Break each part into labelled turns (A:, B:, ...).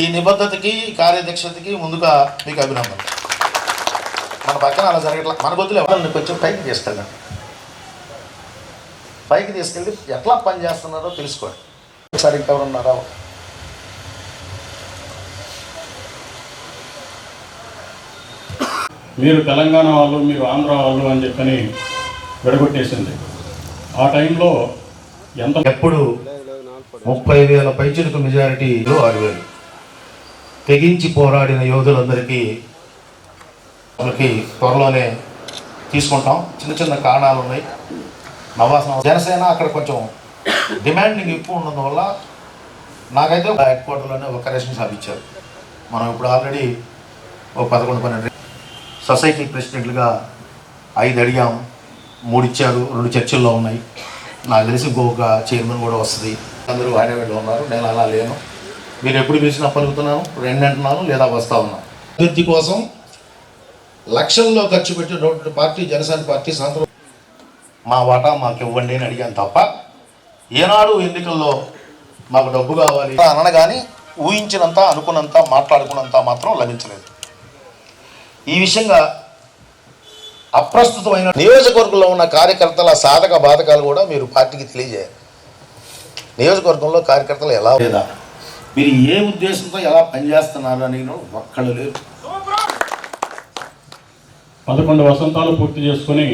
A: ఈ నిబద్ధతకి కార్యదక్షతకి ముందుగా మీకు అభినందన మన పక్కన అలా జరగట్లా. మన బొద్దులు ఎవరిని కొంచెం పైకి తీసుకెళ్ళండి. పైకి తీసుకెళ్ళి ఎట్లా పని చేస్తున్నారో తెలుసుకోండి. ఒకసారి ఇంకెవరు ఉన్నారా?
B: మీరు తెలంగాణ వాళ్ళు మీరు ఆంధ్ర వాళ్ళు అని చెప్పని విడగొట్టేసింది. ఆ టైంలో ఎంత
A: ఎప్పుడు ముప్పై వేల పైచిలుకు మెజారిటీలో ఆరు వేలు. తెగించి పోరాడిన యోధులందరికీ వాళ్ళకి త్వరలోనే తీసుకుంటాం. చిన్న చిన్న కారణాలు ఉన్నాయి. నవాసన జనసేన అక్కడ కొంచెం డిమాండింగ్ ఎక్కువ ఉండడం వల్ల నాకైతే హెడ్ క్వార్టర్లోనే ఒక రేషన్ షాప్ ఇచ్చారు. మనం ఇప్పుడు ఆల్రెడీ ఒక పదకొండు పన్నెండు సొసైటీ ప్రెసిడెంట్లుగా ఐదు అడిగాం. మూడు ఇచ్చారు. రెండు చర్చిల్లో ఉన్నాయి. నాకు తెలిసి ఇంకొక చైర్మన్ కూడా వస్తుంది. అందరూ హైదరాబాద్లో ఉన్నారు. నేను అలా లేను. మీరు ఎప్పుడు పిలిచినా పలుకుతున్నాను రెండు అంటున్నాను లేదా వస్తా ఉన్నాను అభివృద్ధి కోసం లక్షల్లో ఖర్చు పెట్టినటువంటి పార్టీ జనసేన పార్టీ సంతలో మా వాటా మాకు ఇవ్వండి అని అడిగాను తప్ప ఏనాడు ఎన్నికల్లో మాకు డబ్బు కావాలి. అనగాని ఊహించినంత అనుకున్నంత మాట్లాడుకున్నంత మాత్రం లభించలేదు. ఈ విషయంగా అప్రస్తుతమైన నియోజకవర్గంలో ఉన్న కార్యకర్తల సాధక బాధకాలు కూడా మీరు పార్టీకి తెలియజేయాలి. నియోజకవర్గంలో కార్యకర్తలు ఎలా లేదా? మీరు ఏ ఉద్దేశంతో ఎలా పనిచేస్తున్నారు అని ఒక్కళ్ళు లేరు.
B: పదకొండు వసంతాలు పూర్తి చేసుకొని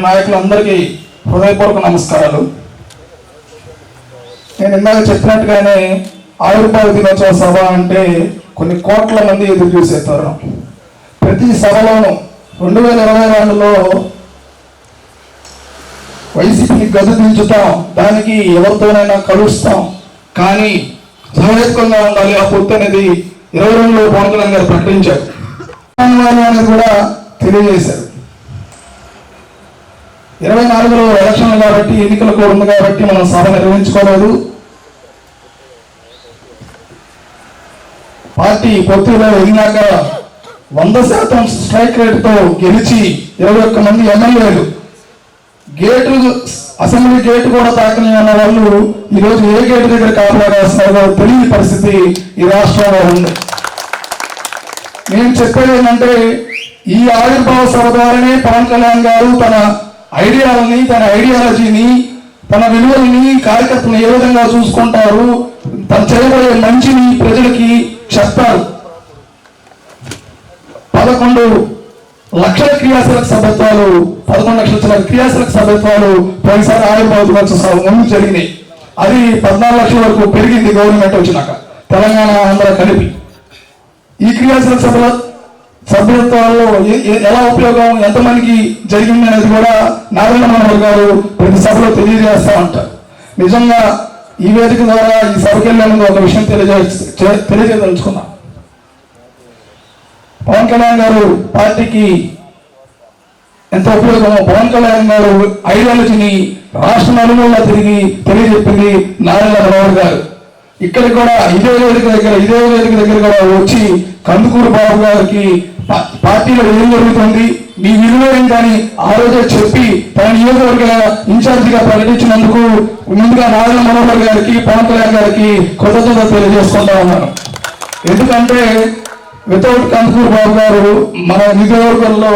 C: నాయకులందరికీ హృదయపూర్వక నమస్కారాలు. నేను ఇందాక చెప్పినట్టుగానే ఆవిర్భావ దినోత్సవ సభ అంటే కొన్ని కోట్ల మంది ఎదురు చూసే తరుణం. ప్రతి సభలోనూ రెండు వేల ఇరవై రెండులో వైసీపీని గదు దించుతాం దానికి ఎవరితోనైనా కలుస్తాం. కానీ సహేతుకంగా ఉండాలి ఆ పొత్తు అనేది ఇరవై రెండులో పవన్ కళ్యాణ్ గారు ప్రకటించారు. అనేది కూడా తెలియజేశారు. ఇరవై నాలుగులో ఎలక్షన్లు కాబట్టి ఎన్నికలు కూడా ఉంది కాబట్టి మనం సభ నిర్వహించుకోలేదు. పార్టీ పొత్తులో వెళ్ళినాక వంద శాతం స్ట్రైక్ రేట్తో గెలిచి ఇరవై ఒక్క మంది ఎమ్మెల్యేలు. గేటు అసెంబ్లీ గేట్ కూడా తాకని అన్న వాళ్ళు ఈరోజు ఏ గేటు దగ్గర కాపలా కాస్తున్నారో తెలియని పరిస్థితి ఈ రాష్ట్రంలో ఉంది. నేను చెప్పేది ఏంటంటే ఈ ఆవిర్భావ సభ ద్వారానే పవన్ కళ్యాణ్ గారు తన ఐడియాలని తన ఐడియాలజీని తన విలువల్ని కార్యకర్తలు ఏ విధంగా చూసుకుంటారు తను చేయబోయే మంచిని ప్రజలకి చెప్తారు పదకొండు లక్షల క్రియాశీలక సభ్యత్వాలు పదకొండు లక్షల క్రియాశీలక సభ్యత్వాలు పోయినసారి ఆవిర్భావ ముందు జరిగినాయి. అది పద్నాలుగు లక్షల వరకు పెరిగింది గవర్నమెంట్ వచ్చినాక. తెలంగాణ ఆంధ్ర కలిపి. ఈ క్రియాశీలక సభల సభ్యత్వాల్లో ఏ- ఎలా ఉపయోగం ఎంతమందికి జరిగింది అనేది కూడా నారాయణ మనోహర్ గారు ప్రతి సభలో తెలియజేస్తా ఉంటారు. నిజంగా ఈ వేదిక ద్వారా ఈ సభకి ముందు ఒక విషయం తెలియజే తెలియజేదలుచుకున్నాం. పవన్ కళ్యాణ్ గారు పార్టీకి ఎంత ఉపయోగమో పవన్ కళ్యాణ్ గారు ఐడియాలజీని రాష్ట్ర నలుమూలలో తిరిగి తెలియజెప్పింది నారాయణ మనోహర్ గారు. ఇక్కడ కూడా ఇదే వేదిక దగ్గర ఇదే వేదిక దగ్గర కూడా వచ్చి కందుకూరు బాబు గారికి పార్టీలో ఏం జరుగుతుంది? మీ విలువ ఏంటని ఆ రోజే చెప్పి తన నియోజకవర్గ ఇన్ఛార్జిగా ప్రకటించినందుకు ముందుగా నారాయణ మనోహర్ గారికి పవన్ కళ్యాణ్ గారికి కృతజ్ఞత తెలియజేసుకుంటా ఉన్నాను. ఎందుకంటే వితౌట్ కందుకూరు బాబు గారు మన నియోజకవర్గంలో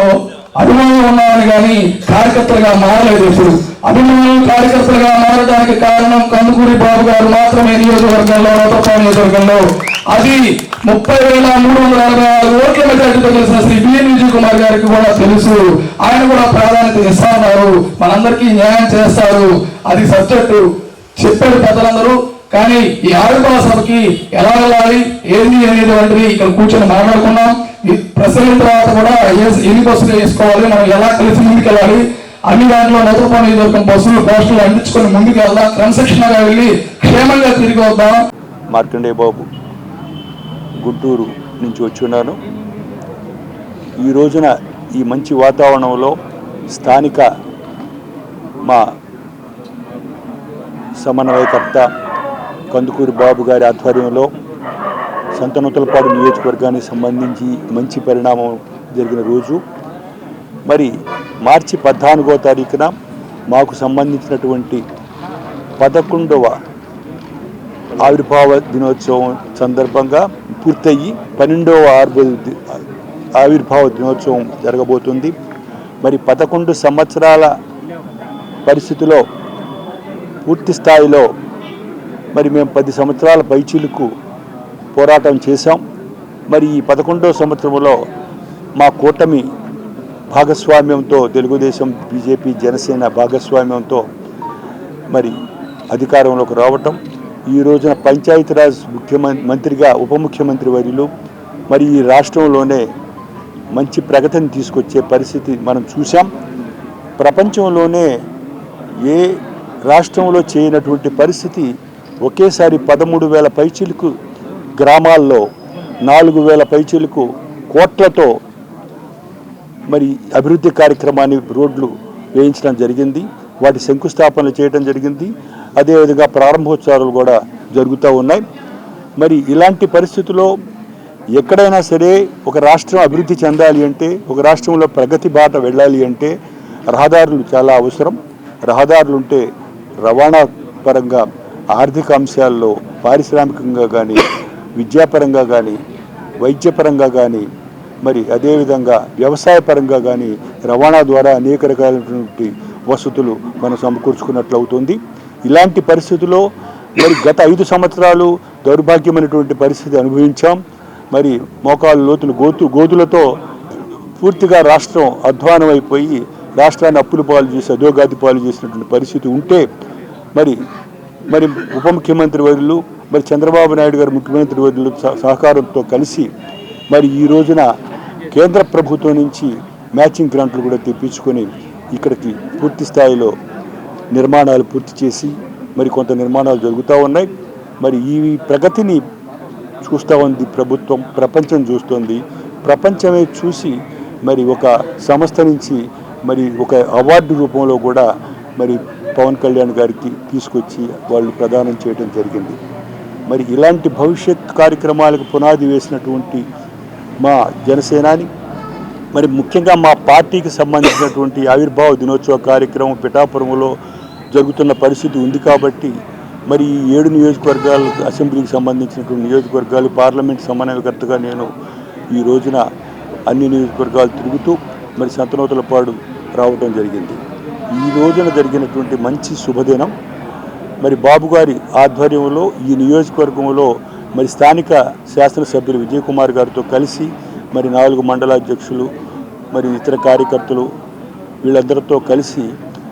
C: అభిమానులు ఉన్నామని కానీ కార్యకర్తలుగా మారలేదు ఇప్పుడు. అభిమానులు కార్యకర్తలుగా మారడానికి కారణం కందుకూరి బాబు గారు మాత్రమే నియోజకవర్గంలో నూతన నియోజకవర్గంలో. అది ముప్పై వేల మూడు వందల అరవై ఆరు ఓట్ల మెజార్టీతో గెలిచిన శ్రీ బిఎన్ విజయ్ కుమార్ గారికి కూడా తెలుసు. ఆయన కూడా ప్రాధాన్యత ఇస్తా ఉన్నారు మనందరికీ న్యాయం చేస్తారు. అది సబ్జెక్టు. చెప్పారు పెద్దలందరూ. కానీ ఈ ఆవిర్భావ సభకి ఎలా వెళ్ళాలి? ఏంది అనేది ఇక్కడ కూర్చొని మాట్లాడుకున్నాం ప్రసవం తర్వాత కూడా ఏ- ఎన్ని బస్సులు వేసుకోవాలి మనం ఎలా కలిసి ముందుకెళ్ళాలి అన్ని దాంట్లో నదుపా నియోజకవర్గం బస్సులు పోస్టులు అందించుకొని ముందుకు వెళ్దాం క్రమశిక్షణగా వెళ్ళి క్షేమంగా తిరిగి వద్దాం.
D: మార్కండే బాబు గుంటూరు నుంచి వచ్చి ఉన్నాను. ఈ రోజున ఈ మంచి వాతావరణంలో స్థానిక మా సమన్వయకర్త కందుకూరి బాబు గారి ఆధ్వర్యంలో సంతనూతలపాడు నియోజకవర్గానికి సంబంధించి మంచి పరిణామం జరిగిన రోజు. మరి మార్చి పద్నాలుగో తారీఖున మాకు సంబంధించినటువంటి పదకొండవ ఆవిర్భావ దినోత్సవం సందర్భంగా పూర్తయ్యి పన్నెండవ ఆవిర్భావ ఆవిర్భావ దినోత్సవం జరగబోతుంది. మరి పదకొండు సంవత్సరాల పరిస్థితిలో పూర్తి స్థాయిలో మరి మేము పది సంవత్సరాల పైచీలకు పోరాటం చేశాం. మరి ఈ పదకొండో సంవత్సరంలో మా కూటమి భాగస్వామ్యంతో తెలుగుదేశం బీజేపీ జనసేన భాగస్వామ్యంతో మరి అధికారంలోకి రావటం. ఈ రోజున పంచాయతీరాజ్ ముఖ్యమంత్రి మంత్రిగా ఉప ముఖ్యమంత్రి వర్యులు మరి ఈ రాష్ట్రంలోనే మంచి ప్రగతిని తీసుకొచ్చే పరిస్థితి మనం చూసాం ప్రపంచంలోనే ఏ రాష్ట్రంలో చేయనటువంటి పరిస్థితి ఒకేసారి పదమూడు వేల పైచిలకు గ్రామాల్లో నాలుగు వేల పైచీలకు కోట్లతో మరి అభివృద్ధి కార్యక్రమాన్ని రోడ్లు వేయించడం జరిగింది. వాటి శంకుస్థాపనలు చేయడం జరిగింది. అదేవిధంగా ప్రారంభోత్సవాలు కూడా జరుగుతూ ఉన్నాయి. మరి ఇలాంటి పరిస్థితుల్లో ఎక్కడైనా సరే ఒక రాష్ట్రం అభివృద్ధి చెందాలి అంటే ఒక రాష్ట్రంలో ప్రగతి బాట వెళ్ళాలి అంటే రహదారులు చాలా అవసరం. రహదారులు ఉంటే రవాణా పరంగా ఆర్థిక అంశాల్లో పారిశ్రామికంగా కానీ విద్యాపరంగా కానీ వైద్యపరంగా కానీ మరి అదేవిధంగా వ్యవసాయ పరంగా కానీ రవాణా ద్వారా అనేక రకాలైనటువంటి వసతులు మనం సమకూర్చుకున్నట్లు అవుతుంది ఇలాంటి పరిస్థితుల్లో మరి గత ఐదు సంవత్సరాలు దౌర్భాగ్యమైనటువంటి పరిస్థితి అనుభవించాం. మరి మోకాలు లోతులు గోతు గోతులతో పూర్తిగా రాష్ట్రం అధ్వానం అయిపోయి రాష్ట్రాన్ని అప్పుల పాలు చేసి అధోగాతి పాలు చేసినటువంటి పరిస్థితి ఉంటే మరి మరి ఉప ముఖ్యమంత్రి వర్యులు మరి చంద్రబాబు నాయుడు గారు ముఖ్యమంత్రి వర్యులు సహకారంతో కలిసి మరి ఈ రోజున కేంద్ర ప్రభుత్వం నుంచి మ్యాచింగ్ గ్రాంట్లు కూడా తెప్పించుకొని ఇక్కడికి పూర్తి స్థాయిలో నిర్మాణాలు పూర్తి చేసి మరి కొంత నిర్మాణాలు జరుగుతూ ఉన్నాయి. మరి ఈ ప్రగతిని చూస్తూ ఉంది ప్రభుత్వం ప్రపంచం చూస్తుంది. ప్రపంచమే చూసి మరి ఒక సంస్థ నుంచి మరి ఒక అవార్డు రూపంలో కూడా మరి పవన్ కళ్యాణ్ గారికి తీసుకొచ్చి వాళ్ళు ప్రదానం చేయడం జరిగింది. మరి ఇలాంటి భవిష్యత్ కార్యక్రమాలకు పునాది వేసినటువంటి మా జనసేనాని మరి ముఖ్యంగా మా పార్టీకి సంబంధించినటువంటి ఆవిర్భావ దినోత్సవ కార్యక్రమం పిఠాపురంలో జరుగుతున్న పరిస్థితి ఉంది కాబట్టి మరి ఈ ఏడు నియోజకవర్గాలు అసెంబ్లీకి సంబంధించినటువంటి నియోజకవర్గాలు పార్లమెంట్ సమన్వయకర్తగా నేను ఈ రోజున అన్ని నియోజకవర్గాలు తిరుగుతూ మరి సంతనోతలపాడు రావటం జరిగింది. ఈ రోజున జరిగినటువంటి మంచి శుభదినం మరి బాబు గారి ఆధ్వర్యంలో ఈ నియోజకవర్గంలో మరి స్థానిక శాసనసభ్యులు విజయ్ కుమార్ గారితో కలిసి మరి నాలుగు మండలాధ్యక్షులు మరి ఇతర కార్యకర్తలు వీళ్ళందరితో కలిసి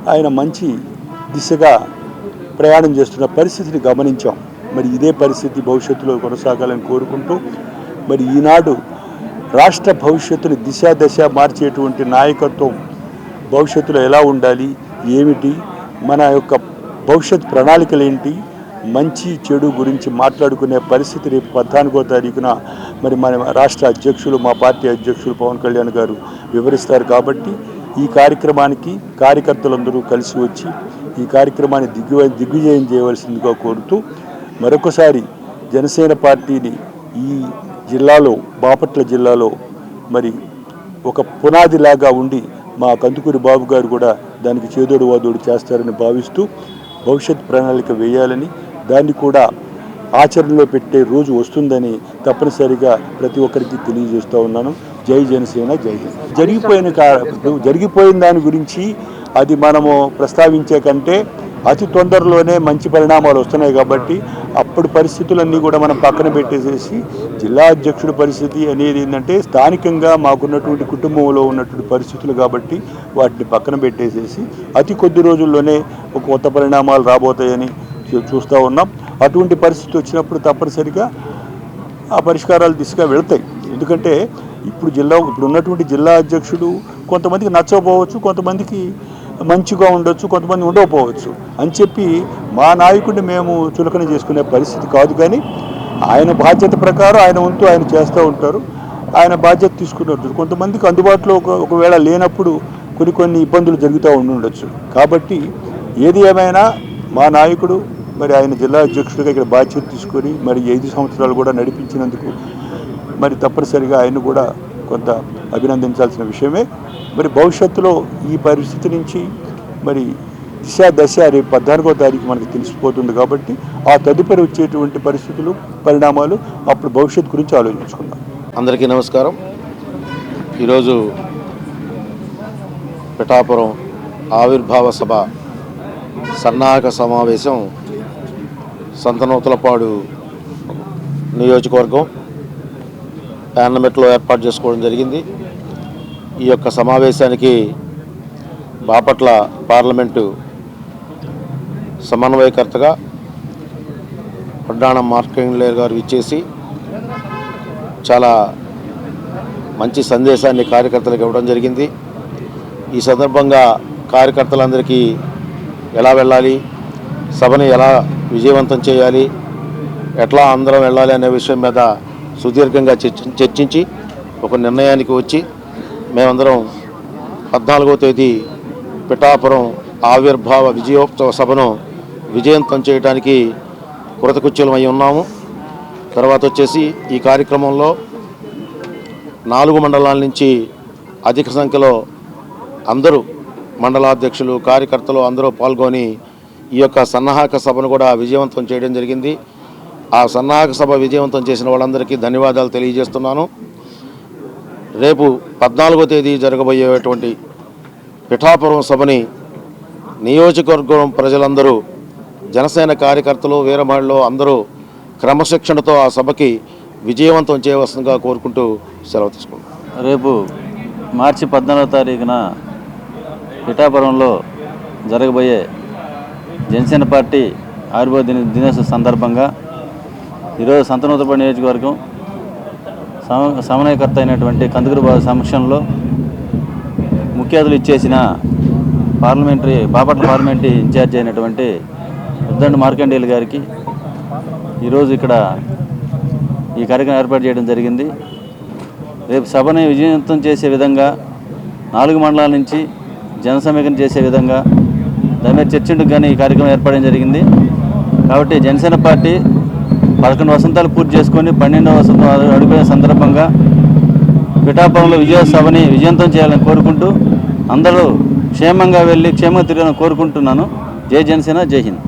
D: ఆయన మంచి దిశగా ప్రయాణం చేస్తున్న పరిస్థితిని గమనించాం. మరి ఇదే పరిస్థితి భవిష్యత్తులో కొనసాగాలని కోరుకుంటూ మరి ఈనాడు రాష్ట్ర భవిష్యత్తుని దిశ దశ మార్చేటువంటి నాయకత్వం భవిష్యత్తులో ఎలా ఉండాలి ఏమిటి మన యొక్క భవిష్యత్ ప్రణాళికలు ఏంటి మంచి చెడు గురించి మాట్లాడుకునే పరిస్థితి రేపు పద్నాలుగో తారీఖున మరి మన రాష్ట్ర అధ్యక్షులు మా పార్టీ అధ్యక్షులు పవన్ కళ్యాణ్ గారు వివరిస్తారు కాబట్టి ఈ కార్యక్రమానికి కార్యకర్తలందరూ కలిసి వచ్చి ఈ కార్యక్రమాన్ని దిగ్గు దిగ్విజయం చేయవలసిందిగా కోరుతూ మరొకసారి జనసేన పార్టీని ఈ జిల్లాలో బాపట్ల జిల్లాలో మరి ఒక పునాదిలాగా ఉండి మా కందుకూరి బాబు గారు కూడా దానికి చేదోడు వాదోడు చేస్తారని భావిస్తూ భవిష్యత్ ప్రణాళిక వేయాలని దాన్ని కూడా ఆచరణలో పెట్టే రోజు వస్తుందని తప్పనిసరిగా ప్రతి ఒక్కరికి తెలియజేస్తూ ఉన్నాను. జై జనసేన జై జరిగిపోయిన కా- జరిగిపోయిన దాని గురించి అది మనము ప్రస్తావించే కంటే అతి తొందరలోనే మంచి పరిణామాలు వస్తున్నాయి కాబట్టి అప్పుడు పరిస్థితులన్నీ కూడా మనం పక్కన పెట్టేసేసి జిల్లా అధ్యక్షుడి పరిస్థితి అనేది ఏంటంటే స్థానికంగా మాకున్నటువంటి కుటుంబంలో ఉన్నటువంటి పరిస్థితులు కాబట్టి వాటిని పక్కన పెట్టేసేసి అతి కొద్ది రోజుల్లోనే ఒక కొత్త పరిణామాలు రాబోతాయని చూ- చూస్తూ ఉన్నాం. అటువంటి పరిస్థితి వచ్చినప్పుడు తప్పనిసరిగా ఆ పరిష్కారాలు దిశగా వెళతాయి. ఎందుకంటే ఇప్పుడు జిల్లా ఇప్పుడు ఉన్నటువంటి జిల్లా అధ్యక్షుడు కొంతమందికి నచ్చకపోవచ్చు కొంతమందికి మంచిగా ఉండొచ్చు కొంతమంది ఉండకపోవచ్చు అని చెప్పి మా నాయకుడిని మేము చులకన చేసుకునే పరిస్థితి కాదు కానీ ఆయన బాధ్యత ప్రకారం ఆయన ఉంటూ ఆయన చేస్తూ ఉంటారు. ఆయన బాధ్యత తీసుకుని కొంతమందికి అందుబాటులో ఒక ఒకవేళ లేనప్పుడు కొన్ని కొన్ని ఇబ్బందులు జరుగుతూ ఉండుండొచ్చు. కాబట్టి ఏది ఏమైనా మా నాయకుడు మరి ఆయన జిల్లా అధ్యక్షుడిగా ఇక్కడ బాధ్యత తీసుకొని మరి ఐదు సంవత్సరాలు కూడా నడిపించినందుకు మరి తప్పనిసరిగా ఆయన కూడా కొంత అభినందించాల్సిన విషయమే. మరి భవిష్యత్తులో ఈ పరిస్థితి నుంచి మరి దిశ దశ రేపు పద్నాలుగో తారీఖు మనకు తెలిసిపోతుంది కాబట్టి ఆ తదుపరి వచ్చేటువంటి పరిస్థితులు పరిణామాలు అప్పుడు భవిష్యత్తు గురించి ఆలోచించుకుందాం.
A: అందరికీ నమస్కారం. ఈరోజు పిఠాపురం ఆవిర్భావ సభ సన్నాహక సమావేశం సంతనూతలపాడు నియోజకవర్గం ప్యానమెట్లో ఏర్పాటు చేసుకోవడం జరిగింది. ఈ యొక్క సమావేశానికి బాపట్ల పార్లమెంటు సమన్వయకర్తగా పడ్డాణం మార్కండ్లేర్ గారు ఇచ్చేసి చాలా మంచి సందేశాన్ని కార్యకర్తలకు ఇవ్వడం జరిగింది. ఈ సందర్భంగా కార్యకర్తలందరికీ ఎలా వెళ్ళాలి సభని ఎలా విజయవంతం చేయాలి ఎట్లా అందరం వెళ్ళాలి అనే విషయం మీద సుదీర్ఘంగా చర్చి- చర్చించి ఒక నిర్ణయానికి వచ్చి మేమందరం పద్నాలుగో తేదీ పిఠాపురం ఆవిర్భావ విజయోత్సవ సభను విజయవంతం చేయడానికి అయి ఉన్నాము. తర్వాత వచ్చేసి ఈ కార్యక్రమంలో నాలుగు మండలాల నుంచి అధిక సంఖ్యలో అందరూ మండలాధ్యక్షులు కార్యకర్తలు అందరూ పాల్గొని ఈ యొక్క సన్నాహక సభను కూడా విజయవంతం చేయడం జరిగింది. ఆ సన్నాహక సభ విజయవంతం చేసిన వాళ్ళందరికీ ధన్యవాదాలు తెలియజేస్తున్నాను. రేపు పద్నాలుగో తేదీ జరగబోయేటువంటి పిఠాపురం సభని నియోజకవర్గం ప్రజలందరూ జనసేన కార్యకర్తలు వీరమహిళలు అందరూ క్రమశిక్షణతో ఆ సభకి విజయవంతం చేయవలసిందిగా కోరుకుంటూ సెలవు తీసుకుంటాం
E: రేపు మార్చి పద్నాలుగో తారీఖున పిఠాపురంలో జరగబోయే జనసేన పార్టీ ఆవిర్భావ దినోత్సవ సందర్భంగా ఈరోజు సంతనూతపడి నియోజకవర్గం సమ సమన్వయకర్త అయినటువంటి కందుకూరు బాబు సమక్షంలో ముఖ్య అతిథులు ఇచ్చేసిన పార్లమెంటరీ బాపట్ల పార్లమెంటరీ ఇన్ఛార్జ్ అయినటువంటి ఉద్దండ మార్కండేయులు గారికి ఈరోజు ఇక్కడ ఈ కార్యక్రమం ఏర్పాటు చేయడం జరిగింది. రేపు సభని విజయవంతం చేసే విధంగా నాలుగు మండలాల నుంచి జన సమీకరణ చేసే విధంగా దాని మీద చర్చించుకు కానీ ఈ కార్యక్రమం ఏర్పడడం జరిగింది. కాబట్టి జనసేన పార్టీ పదకొండు వసంతాలు పూర్తి చేసుకొని పన్నెండవ వసంతం అడుగుపోయిన సందర్భంగా పిఠాపురంలో విజయోత్సవని విజయంతం చేయాలని కోరుకుంటూ అందరూ క్షేమంగా వెళ్ళి క్షేమంగా తిరగాలని కోరుకుంటున్నాను. జై జనసేన జై హింద్.